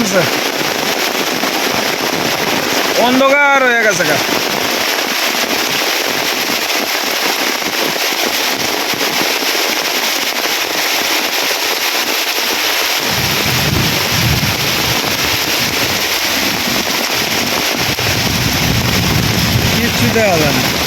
নামছে অন্ধকার হয়ে গেছে গা কিচ্ছু দেওয়া যায় না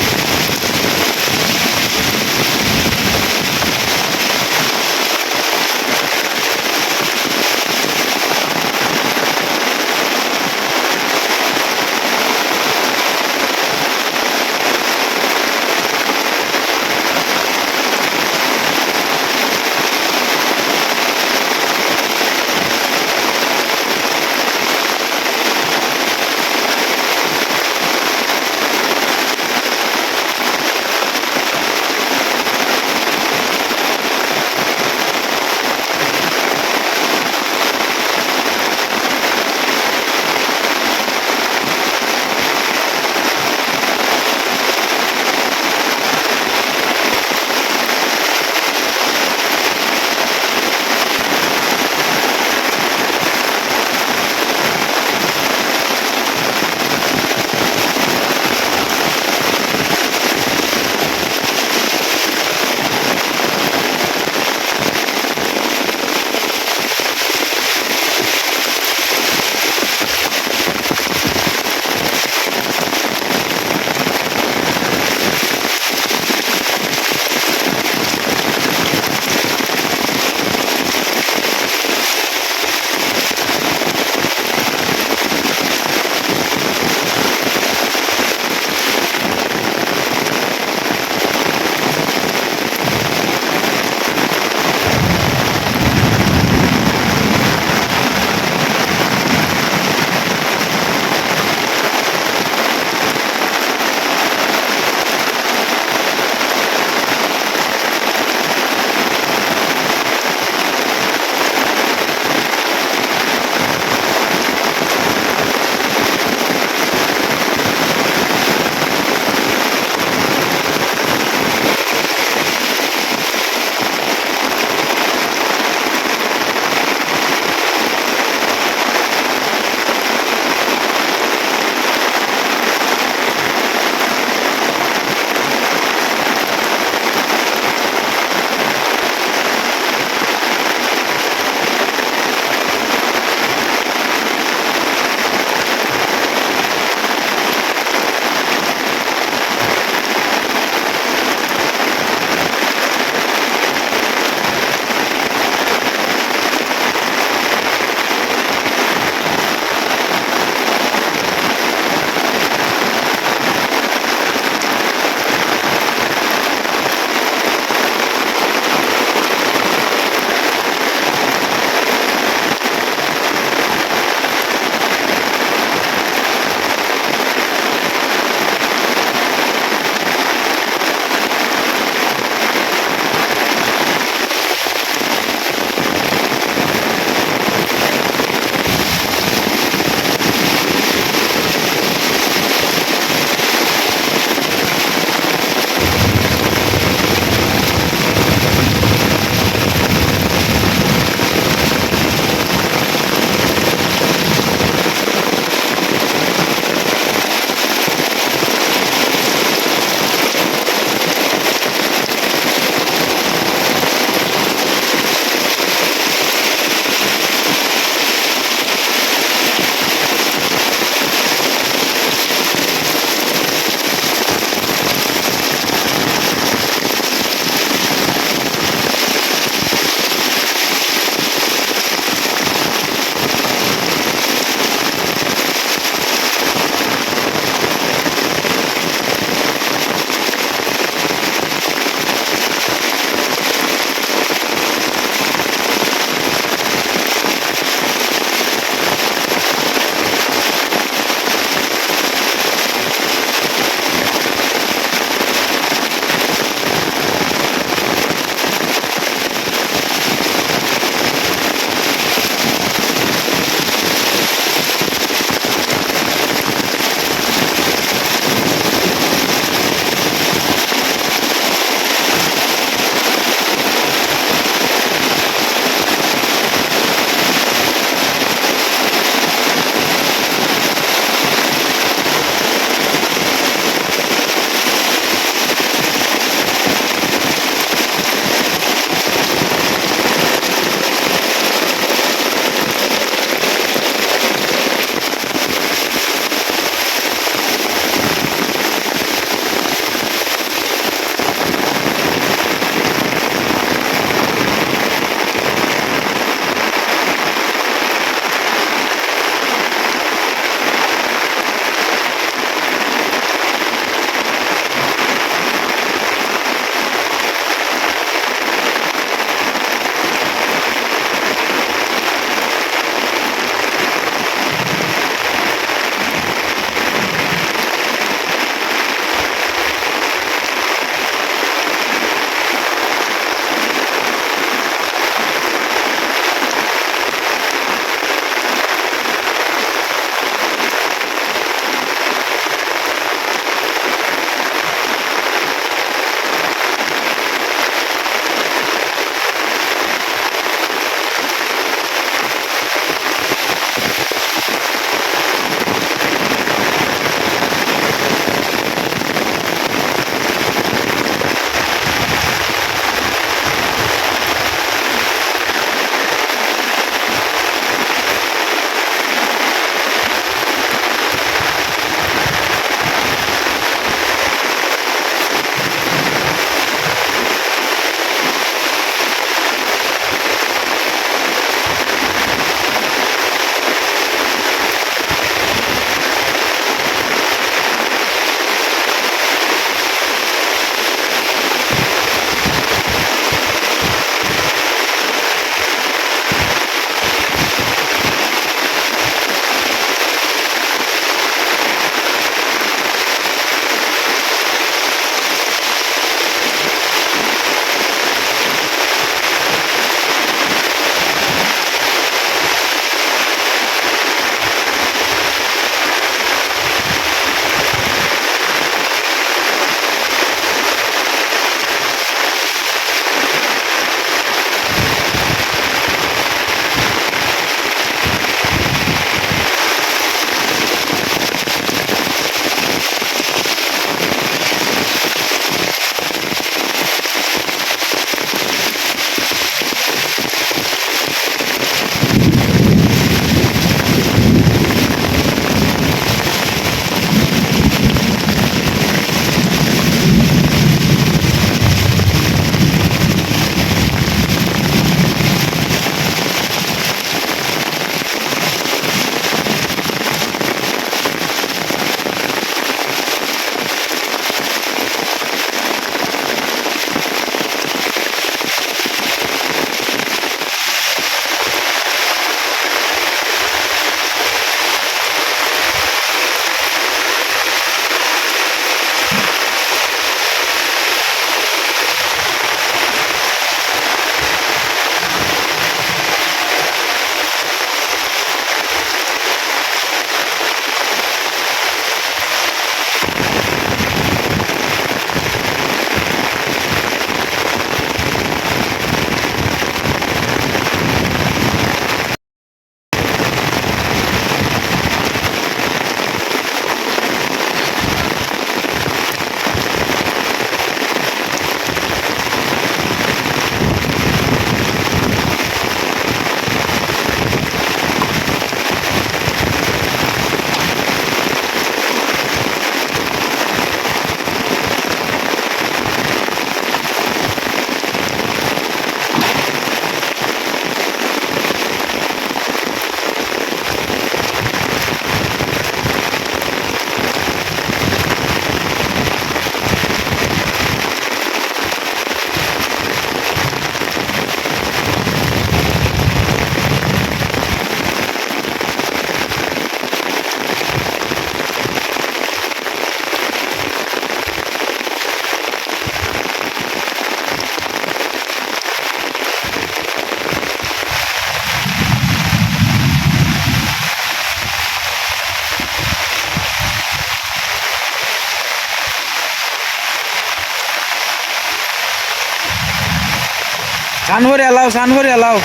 স্নান ভরে এলাও স্নান করে এলাও।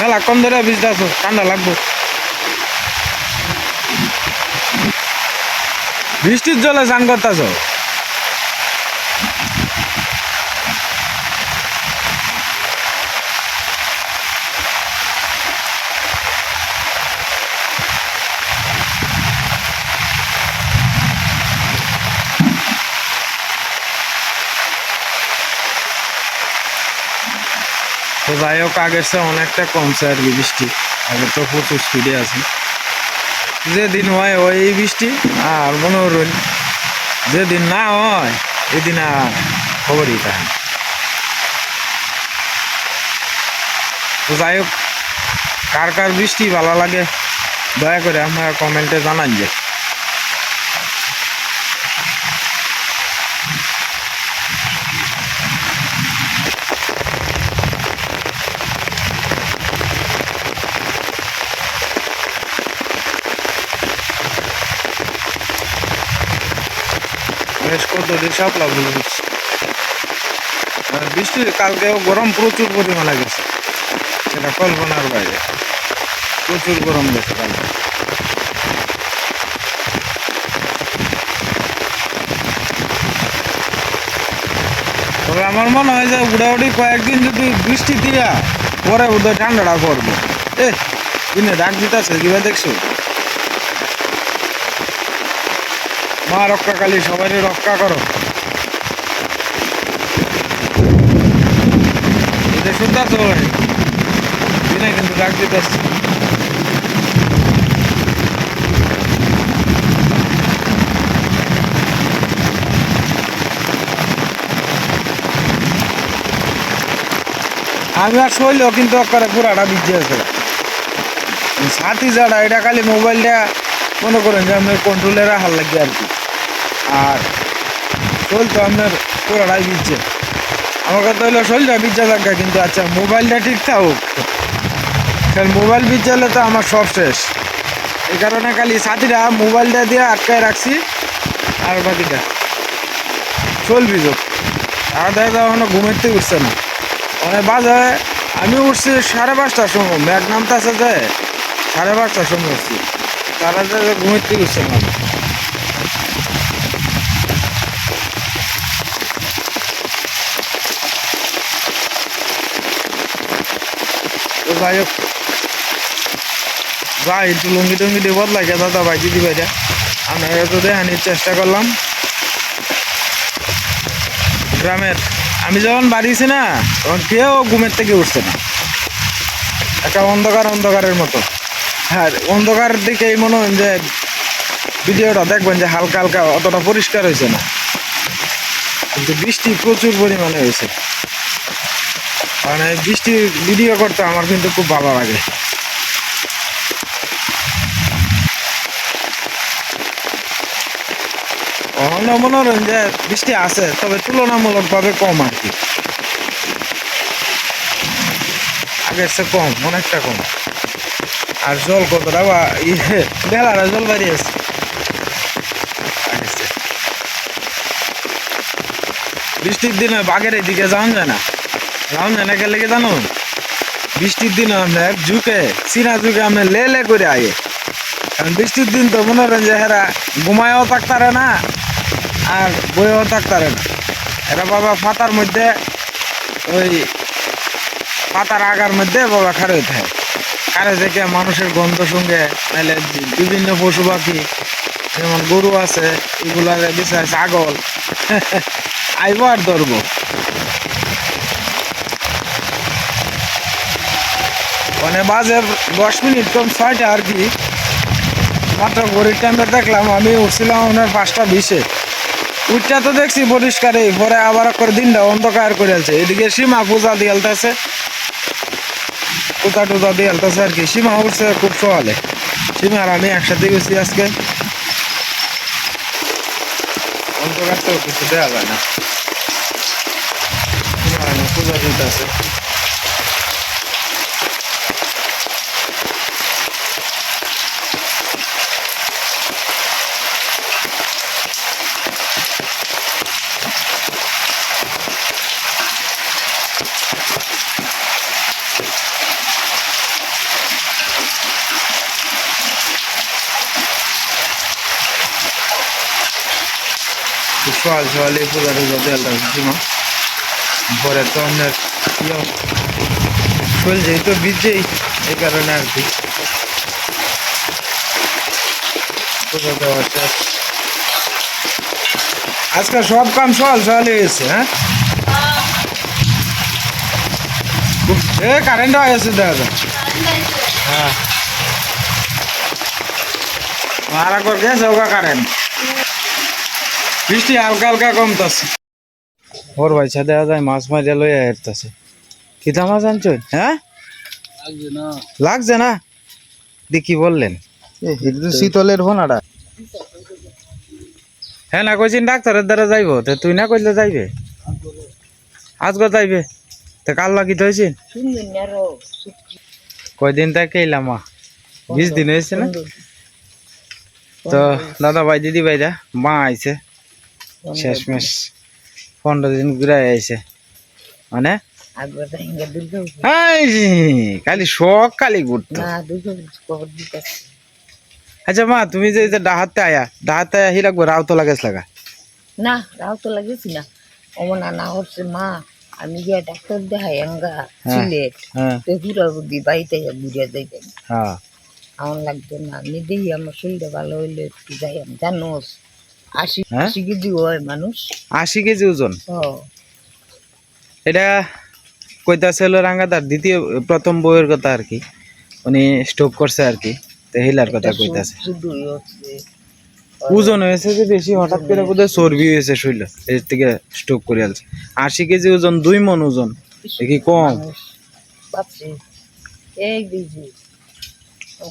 মেলা কম ধরে বিষ আছো ঠান্ডা লাগবো। বৃষ্টির জলে স্নান করতেছ যাই হোক আগের চেয়ে অনেকটা কমছে আর কি বৃষ্টি। আগে তো প্রচুর স্পিডে আছে। যেদিন হয়, ওই বৃষ্টি আর মনে মনোরঞ্জন যেদিন না হয়, এদিন আর খবরই না। তো যাই হোক, কার কার বৃষ্টি ভালো লাগে, দয়া করে আপনারা কমেন্টে জানান যে। বেশ কতটি সাপলা আর বৃষ্টি কালকেও গরম প্রচুর পরিমাণে গেছে। সেটা কল্পনার বাইরে। প্রচুর গরম গেছে কালকে। তবে আমার মনে হয় যে উড়াউড়ি কয়েকদিন যদি বৃষ্টি দিয়া, পরে বোধহয় ঠান্ডাটা পড়ব। এ দিনে ডাক দিতেছে কিবা দেখছ? মা রক্ষা রক্ষাকালী সবাই রক্ষা করো। কিন্তু ডাক দিতেছে আমি আর শৈলেও কিন্তু পুরাটা বিজে আছে। সাথী যারা, এটা খালি মোবাইলটা মনে করেন যে আপনার কন্ট্রোলে রাখার লাগে আর কি। আর শৈল তো আপনার পুরাটাই বিজছে আমার কথা হলো শৈলটা বিজ্জা থাকা কিন্তু আচ্ছা মোবাইলটা ঠিক থাকুক। কারণ মোবাইল বিজ্জালে তো আমার সব শেষ। এই কারণে খালি সাথীরা মোবাইলটা দিয়ে আটকায় রাখছি, আর বাকিটা শৈল বিজোক আর দেখা যাওয়া এখনও ঘুমাইতে উঠছে না। অনেক বাজে, আমি উঠছি সাড়ে পাঁচটার সময়। ম্যাগ নামতে আছে যে, সাড়ে পাঁচটার সময় উঠছি। তারা যে ঘুমাইতে উঠছে না তো যাই হোক। যাই, একটু লুঙ্গি টুঙ্গি দিয়ে বদলাই গে দাদা ভাই, দিদি ভাইটা আপনাকে তো চেষ্টা করলাম। গ্রামের, আমি যখন বাড়িছি না, তখন কেউ ঘুমের থেকে উঠছে না। একটা অন্ধকার অন্ধকারের মতো। হ্যাঁ অন্ধকার দিকেই মনে হয় যে ভিডিওটা দেখবেন যে হালকা হালকা অতটা পরিষ্কার হয়েছে না। কিন্তু বৃষ্টি প্রচুর পরিমাণে হয়েছে। মানে বৃষ্টি ভিডিও করতে আমার কিন্তু খুব ভালো লাগে। অন্য মনোরঞ্জন যে বৃষ্টি আছে, তবে তুলনামূলকভাবে কম আর কি। আগের কম, অনেকটা কম। আর জল কতটা বা বেলারা জল বাড়িয়েছে বৃষ্টির দিনে বাঘের এদিকে যাওয়া যায় না। যাওয়া যায় না গেলে কি জানো? বৃষ্টির দিনে আমরা ঝুঁকে চিনা ঝুঁকে আমরা লে লে করে আয়ে কারণ বৃষ্টির দিন তো মনোরঞ্জন হেরা ঘুমায়ও থাকতারে না, আর বইও থাকতারে না। এরা বাবা পাতার মধ্যে, ওই পাতার আগার মধ্যে বাবা খারে থাকে কারে থেকে মানুষের গন্ধ সঙ্গে নাহলে বিভিন্ন পশু পাখি, যেমন গরু আছে, এগুলার বিষয় ছাগল। আইব আর ধরবো। মানে বাজে দশ মিনিট, কম ছয়টা আর কি। মাত্র ঘড়ির টাইমে দেখলাম, আমি উঠছিলাম ওনার পাঁচটা বিশে। উঠটা তো দেখছি পরিষ্কারই, পরে আবার করে দিনটা অন্ধকার করে আছে। এদিকে সীমা পূজা দিয়ে পূজা টোকা দিয়ে আলতেছে আর কি। সীমা উঠছে খুব সকালে সীমা আর আমি একসাথে গেছি আজকে। অন্ধকার তো কিছু দেওয়া যায় না। আছে। সোয়াল সোয়ালে পূজা টুজা তেলটা দিম পরে তো আমাদের ইয়ে এই কারণে আর কি। আজকাল সব কাম সোয়াল সোয়ালে গেছে হ্যাঁ? এ কারেন্ট হয়ে গেছে দেখা যায় হ্যাঁ। মারা কর গেছে ওগা কারেন্ট বৃষ্টি হালকা হালকা কমতাছে। ওর ভাইসা দেওয়া যায় মাছ মারিয়া লইয়া হেরতাছে। কিতা মাছ আনছো? হ্যাঁ? লাগছে না? দি কি বললেন? শীতলের ভোনাটা হ্যাঁ না কইছিন ডাক্তারের দ্বারা যাইবো। তো তুই না কইলে যাইবে? আজকে যাইবে? তো কাল লাগি তো হয়েছিন কয়দিন থেকে এলাম মা? বিশ দিন হয়েছে না? তো দাদা ভাই দিদি ভাইরা মা আইছে। শেষমেশ পনেরো দিন ঘুরে আইছে। মানে? খালি শখ ঘুরতো আচ্ছা মা তুমি যে ডাহাতে আয়া ডাহাতে আয়া হি রাখব রাও তো লাগাস লাগা? না রাও তো লাগেছি না। অমন না হচ্ছে মা আমি গিয়ে ডাক্তার দেখাই আঙ্গা সিলেট তো ঘুরা বুদ্ধি বাড়িতে ঘুরে যাইতেন হ্যাঁ। আমার লাগতো না আমি দেখি আমার শরীরটা ভালো হইলে একটু যাই আমি জানোস। আশি হ্যাঁ? আশি কেজি হয় মানুষ। আশি কেজি ওজন? এটা কইতাছে হলো রাঙ্গাদার দ্বিতীয় প্রথম বইয়ের কথা আর কি। উনি স্টপ করছে আর কি। তো হিলার কথা কইতাছে। ওজন হয়েছে যে বেশি হঠাৎ করে বোধহয় চর্বি হয়েছে শরীরে। এর থেকে স্টক করে আলছে আশি কেজি ওজন দুই মন ওজন। কম?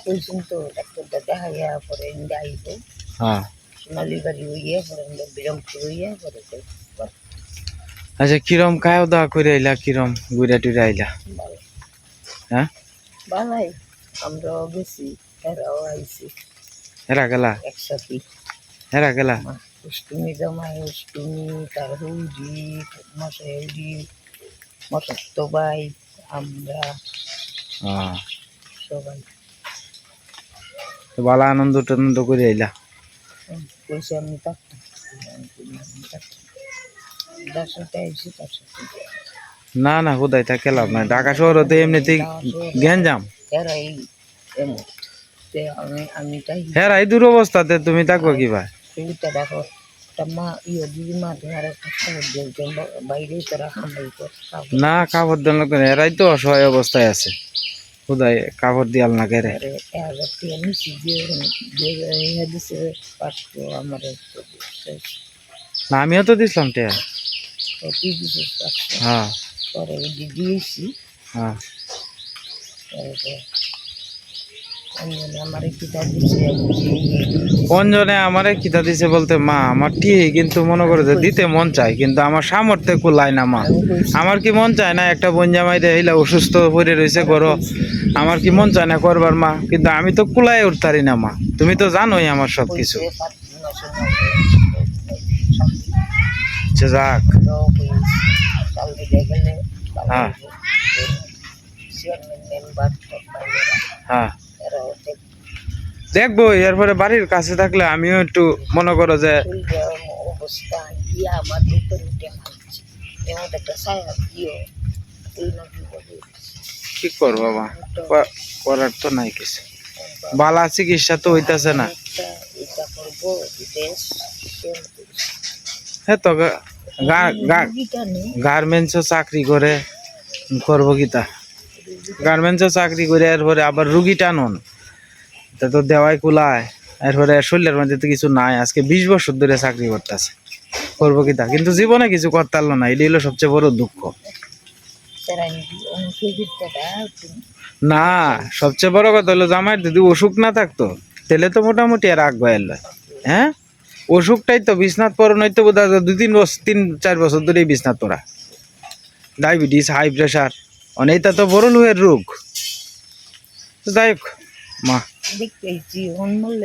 কইছেন তো দেখা গিয়া পরে আইব হ্যাঁ। সোনালি বাড়ি হইয়া পরে বিরমপুর হইয়া পরে আচ্ছা কিরম খাওয়া দাওয়া করে আইলা কিরম গুড়া টুরে আইলা? হ্যাঁ? ভালাই আমরাও গেছি এরাও আইছি। হেরা গেলা? একসাথে। গেলা? জামাই তার ভাই আমরা সবাই। তো ভালো আনন্দ টানন্দ করে আইলা? হুম, আমি সাথে তার সাথে না না কোথায় থাকে লাভ নাই ঢাকা শহরতে এমনিতেই গ্যাঞ্জাম। এরাই এমন তে আমি তাই হেরা এই দুরবস্থাতে তুমি থাকো কি ভাই? দেখো খবর না কাপড় দেন এরাই তো অসহায় অবস্থায় আছে। কোথায় কাপড় দিয়াল না গেরে না আমিও তো দিছিলাম টিয়া। হ্যাঁ। দিয়েছি হ্যাঁ। কোনজনে আমারে কিতা দিছে? বলতে মা আমার টিয়ে কিন্তু মনে করে যে দিতে মন চায় কিন্তু আমার সামর্থ্যে কুলায় না মা। আমার কি মন চায় না একটা বঞ্জামাই হইলা অসুস্থ পড়ে রয়েছে করো। আমার কি মন চায় না করবার মা? কিন্তু আমি তো কুলায় উঠতারি না মা। তুমি তো জানোই আমার সব কিছু আচ্ছা, যাক। হ্যাঁ। হ্যাঁ। দেখব এরপরে বাড়ির কাছে থাকলে আমিও একটু মনে করো যে অবস্থা ইয়ে আমার দুপুর উঠে খাচ্ছি। এমন একটা ছায়া দিও তুই নাকি বলি কি করব ক- করার তো নাই কিছু। বালা চিকিৎসা তো হইতাছে না। হ্যাঁ তো গার্মেন্টসও চাকরি করে করব কিতা গার্মেন্টসও চাকরি করে এরপরে আবার রুগী টানুন তা তো দেওয়াই কুলায়। এরপরে শরীরের মধ্যে তো কিছু নাই। আজকে বিশ বছর ধরে চাকরি করতেছে। করব কি তা? কিন্তু জীবনে কিছু করতে পারল না। এটি হলো সবচেয়ে বড় দুঃখ। না সবচেয়ে বড় কথা হলো জামাইয়ের যদি অসুখ না থাকতো তাহলে তো মোটামুটি আর আগ হ্যাঁ অসুখটাই তো বিছনাথ পড়ন হইতো বোধ হয় দুই তিন বছর তিন চার বছর ধরেই বিছনাথ পড়া ডায়াবেটিস হাই প্রেশার অনেকটা তো বড় লোহের রোগ। যাই হোক মা। দেখতেছি অনমূল্য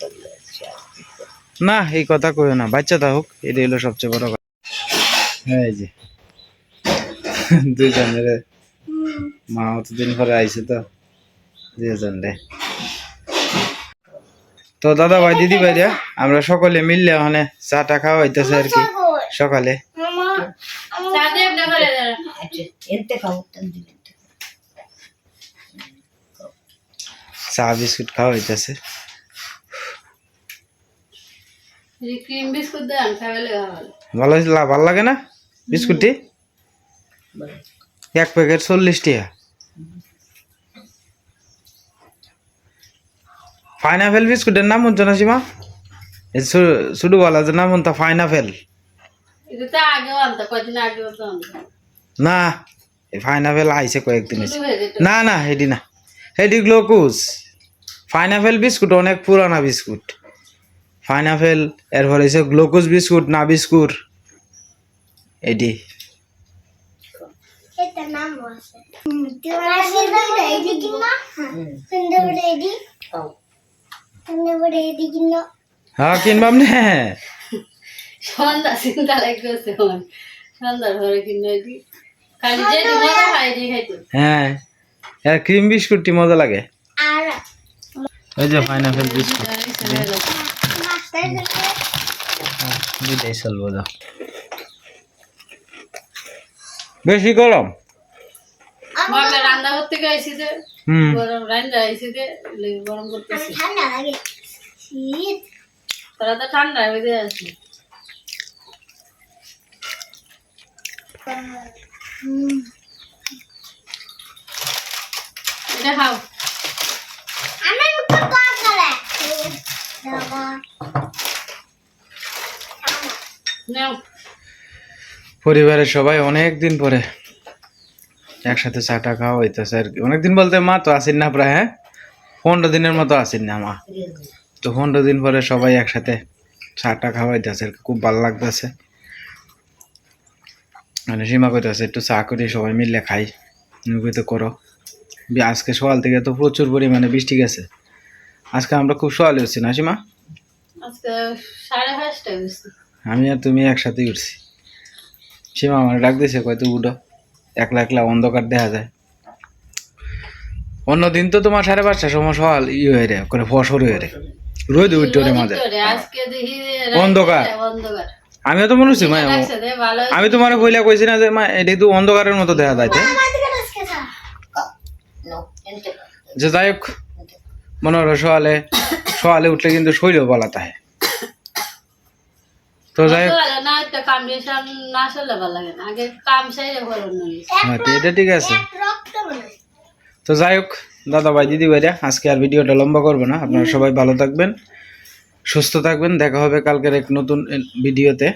করলে হচ্ছে। না এই কথা কইও না বাচ্চা তা হোক এটাই হলো সবচেয়ে বড় কথা। হ্যাঁ এই যে দুজনের মা অতদিন পরে আইছে তো দুজন রে। তো দাদা ভাই দিদি ভাইরা আমরা সকলে মিললে ওখানে চা টা খাওয়া হইতেছে আর কি সকালে আচ্ছা এনতে খাও তেন দিবেন চা বিস্কুট খাওয়া হইতেছে। ভালো ভালো ভালো লাগে না বিস্কুটটি? এক প্যাকেট চল্লিশ টাকা। পাইনাপেল বিস্কুটের নাম হচ্ছে না সীমা? শুধু বলা যে নাম হতো আনতো না এই পাইনাপেল আইছে কয়েকদিন না না হেডি না। হেডি গ্লোকুস পাইনাপেল বিস্কুট অনেক পুরানা বিস্কুট পাইনাপেল এরপর হয়েছে গ্লোকুস বিস্কুট না বিস্কুট এটি। হ্যাঁ কিনবাম নে সন্ধ্যা চিন্তা লাগতেছে সন্ধ্যার ঘরে কিনে দি খালি যে মজা খাই দি খাইতো। হ্যাঁ ক্রিম বিস্কুটটি মজা লাগে। ওই যে পাইনাপেল বিস্কুট দুটাই চলবো দাও বেশি গরম? রান্না করতে গেছি যে গরম রান্না আইছি যে গরম করতেছি। তারা তো ঠান্ডা হয়ে আছে এটা খাও। পরিবারের সবাই অনেক দিন পরে একসাথে চাটা খাওয়া হইতেছে আর কি। অনেকদিন বলতে মা তো আসেন না প্রায় হ্যাঁ? পনেরো দিনের মতো আসেন না মা। তো পনেরো দিন পরে সবাই একসাথে চাটা খাওয়া হইতেছে আর কি, খুব ভালো লাগতেছে। মানে সীমা কইতেছে একটু চা করি সবাই মিলে খাই। তুমি তো করো। আজকে সকাল থেকে তো প্রচুর পরিমাণে বৃষ্টি গেছে। আজকে আমরা খুব সকালে উঠছি না সীমা? আমি আর তুমি একসাথেই উঠছি। সীমা আমার ডাক দিছে কয়তো উঠো। একলা একলা অন্ধকার দেখা যায়। অন্য দিন তো তোমার সাড়ে পাঁচটার সময় সকাল ই হয়ে রে করে ফসর হয়ে রে। রোদ উঠতে রে মাঝে। অন্ধকার। আমিও তো মনে হচ্ছি মা আমি তোমার বইলা কইছি না যে মা এটা তো অন্ধকারের মতো দেখা খাও যে যাই হোক মনে হলো সকালে সকালে উঠলে কিন্তু শরীরও বলা তাহে। তো যাই হোক। হ্যাঁ এটা ঠিক আছে। তো যাই হোক দাদা ভাই দিদি ভাইরা আজকে আর ভিডিওটা লম্বা করব না। আপনারা সবাই ভালো থাকবেন সুস্থ থাকবেন। দেখা হবে কালকের এক নতুন ভিডিওতে।